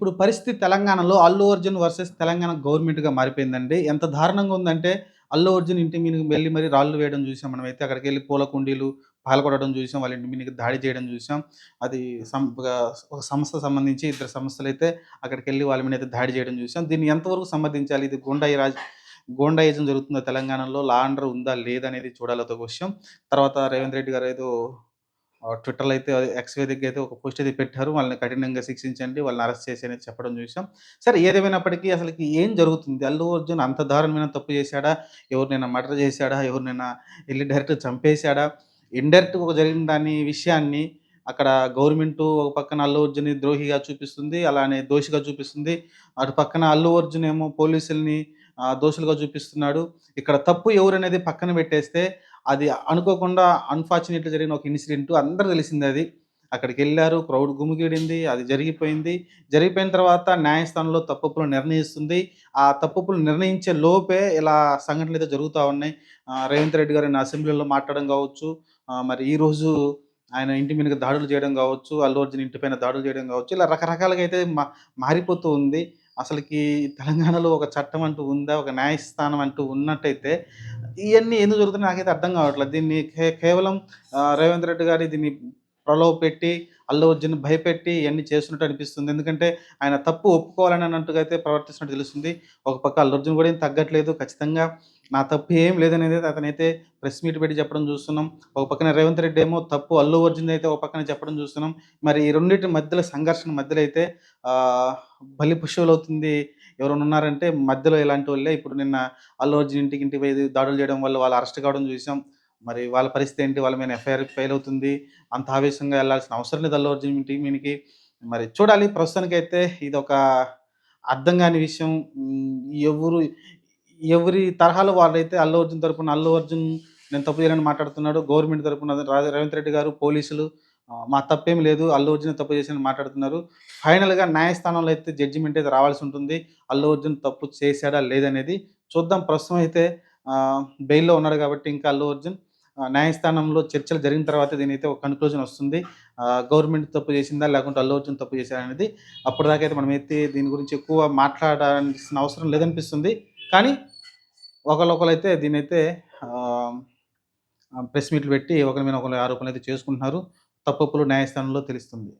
ఇప్పుడు పరిస్థితి తెలంగాణలో అల్లు అర్జున్ వర్సెస్ తెలంగాణ గవర్నమెంట్‌గా మారిపోయిందండి. ఎంత దారుణంగా ఉందంటే అల్లు అర్జున్ ఇంటి మీదకి వెళ్ళి మరి రాళ్ళు వేయడం చూసాం మనమైతే. వెళ్ళి పూల కుండీలు పగలగొట్టడం చూసాం. వాళ్ళ ఇంటి మీదకి దాడి చేయడం చూసాం. అది సం ఒక సంస్థ సంబంధించి ఇద్దరు సంస్థలు అయితే అక్కడికి వెళ్ళి వాళ్ళ మీద అయితే దాడి చేయడం చూసాం. దీన్ని ఎంతవరకు సంబంధించాలి ఇది గూండాయి రాజ్ గోండాయిజం జరుగుతుందో తెలంగాణలో? లా ఆర్డర్ ఉందా? లేదా? అనేది చూడాలి ఒక విషయం. తర్వాత రేవంత్ రెడ్డి గారు ఏదో ట్విట్టర్‌లో అయితే ఎక్స్ వేదిక అయితే ఒక పోస్ట్ అయితే పెట్టారు. వాళ్ళని కఠినంగా శిక్షించండి. వాళ్ళని అరెస్ట్ చేసి అనేది చెప్పడం చూసాం. సరే ఏదేమైనప్పటికీ అసలు ఏం జరుగుతుంది? అల్లు అర్జున్ అంత దారుణమైన తప్పు చేశాడా? ఎవరినైనా మర్డర్ చేశాడా? ఎవరినైనా వెళ్ళి డైరెక్ట్‌గా చంపేశాడా ఇండైరెక్ట్‌గా ఒక జరిగిన దాని విషయాన్ని అక్కడ గవర్నమెంటు ఒక పక్కన అల్లు అర్జున్‌ని ద్రోహిగా చూపిస్తుంది. అలానే దోషిగా చూపిస్తుంది. అటు పక్కన అల్లు అర్జున్ ఏమో పోలీసుల్ని దోషులుగా చూపిస్తున్నాడు. ఇక్కడ తప్పు ఎవరనేది పక్కన పెట్టేస్తే అది అనుకోకుండా అన్‌ఫార్చునేట్‌గా జరిగిన ఒక ఇన్సిడెంట్ అందరూ తెలిసిందే అది. అక్కడికెళ్ళారు. క్రౌడ్ గుమిగిడింది అది జరిగిపోయింది. జరిగిపోయిన తర్వాత న్యాయస్థానంలో తప్పులు నిర్ణయిస్తుంది. ఆ తప్పులు నిర్ణయించే లోపే ఇలా సంఘటనలు అయితే జరుగుతూ ఉన్నాయి. రేవంత్ రెడ్డి గారు అసెంబ్లీలో మాట్లాడడం కావచ్చు. మరి ఈరోజు ఆయన ఇంటి మీదకి దాడులు చేయడం కావచ్చు. అల్లు అర్జున్ ఇంటి పైన దాడులు చేయడం కావచ్చు. ఇలా రకరకాలుగా అయితే మా మారిపోతూ ఉంది. అసలుకి తెలంగాణలో ఒక చట్టం అంటూ ఉందా? ఒక న్యాయస్థానం అంటూ ఉన్నట్టయితే ఇవన్నీ ఎందుకు జరుగుతున్నాయి నాకైతే అర్థం కావట్లేదు. దీన్ని కే కేవలం రేవంత్ రెడ్డి గారి దీన్ని ప్రలోభపెట్టి, అల్లు అర్జున్ భయపెట్టి ఇవన్నీ చేస్తున్నట్టు అనిపిస్తుంది. ఎందుకంటే ఆయన తప్పు ఒప్పుకోవాలని అన్నట్టుగా అయితే ప్రవర్తిస్తున్నట్టు తెలుస్తుంది. ఒక పక్క అల్లు అర్జున్ కూడా ఏం తగ్గట్లేదు. ఖచ్చితంగా నా తప్పు ఏం లేదనేది అతనైతే ప్రెస్ మీట్ పెట్టి చెప్పడం చూస్తున్నాం. ఒక పక్కన రేవంత్ రెడ్డి ఏమో తప్పు అల్లు అర్జున్ అయితే ఒక పక్కన చెప్పడం చూస్తున్నాం. మరి ఈ రెండింటి మధ్యలో సంఘర్షణ మధ్యలో అయితే బలి బలి అవుతుంది ఎవరైనా ఉన్నారంటే మధ్యలో ఇలాంటి వాళ్ళే ఇప్పుడు నిన్న అల్లు అర్జున్ ఇంటికి ఇంటికి పోయి దాడులు చేయడం వల్ల వాళ్ళు అరెస్ట్ కావడం చూసాం. మరి వాళ్ళ పరిస్థితి ఏంటి? వాళ్ళ మీద ఎఫ్ఐఆర్ ఫెయిల్ అవుతుంది. అంత ఆవేశంగా వెళ్ళాల్సిన అవసరం లేదు అల్లు అర్జున్ ఇంటి మీదకి. మరి చూడాలి ప్రస్తుతానికైతే ఒక అర్థం కాని విషయం. ఎవరు ఎవరి తరహాలో వాళ్ళైతే అల్లు అర్జున్ తరపున అల్లు అర్జున్ నేను తప్పు చేయాలని మాట్లాడుతున్నాడు. గవర్నమెంట్ తరపున రా రేవంత్ రెడ్డి గారు, పోలీసులు మా తప్పేం లేదు. అల్లు అర్జున్ తప్పు చేశాడని మాట్లాడుతున్నారు. ఫైనల్‌గా న్యాయస్థానంలో అయితే జడ్జిమెంట్ అయితే రావాల్సి ఉంటుంది. అల్లు అర్జున్ తప్పు చేశాడా? లేదనేది చూద్దాం. ప్రస్తుతం అయితే బెయిల్‌లో ఉన్నాడు కాబట్టి ఇంకా అల్లు అర్జున్ న్యాయస్థానంలో చర్చలు జరిగిన తర్వాత దీనైతే ఒక కన్క్లూజన్ వస్తుంది. గవర్నమెంట్ తప్పు చేసిందా? లేకుంటే అల్లు అర్జున్ తప్పు చేశాడా? అనేది అప్పటిదాకైతే అయితే మనమైతే దీని గురించి ఎక్కువ మాట్లాడాల్సిన అవసరం లేదనిపిస్తుంది. కానీ ఒకళ్ళొకళ్ళైతే దీనైతే ప్రెస్ మీట్లు పెట్టి ఒకరి మీద ఒకరు ఆరోపణలు అయితే చేసుకుంటున్నారు. తప్పొప్పులు న్యాయస్థానంలో తెలుస్తుంది.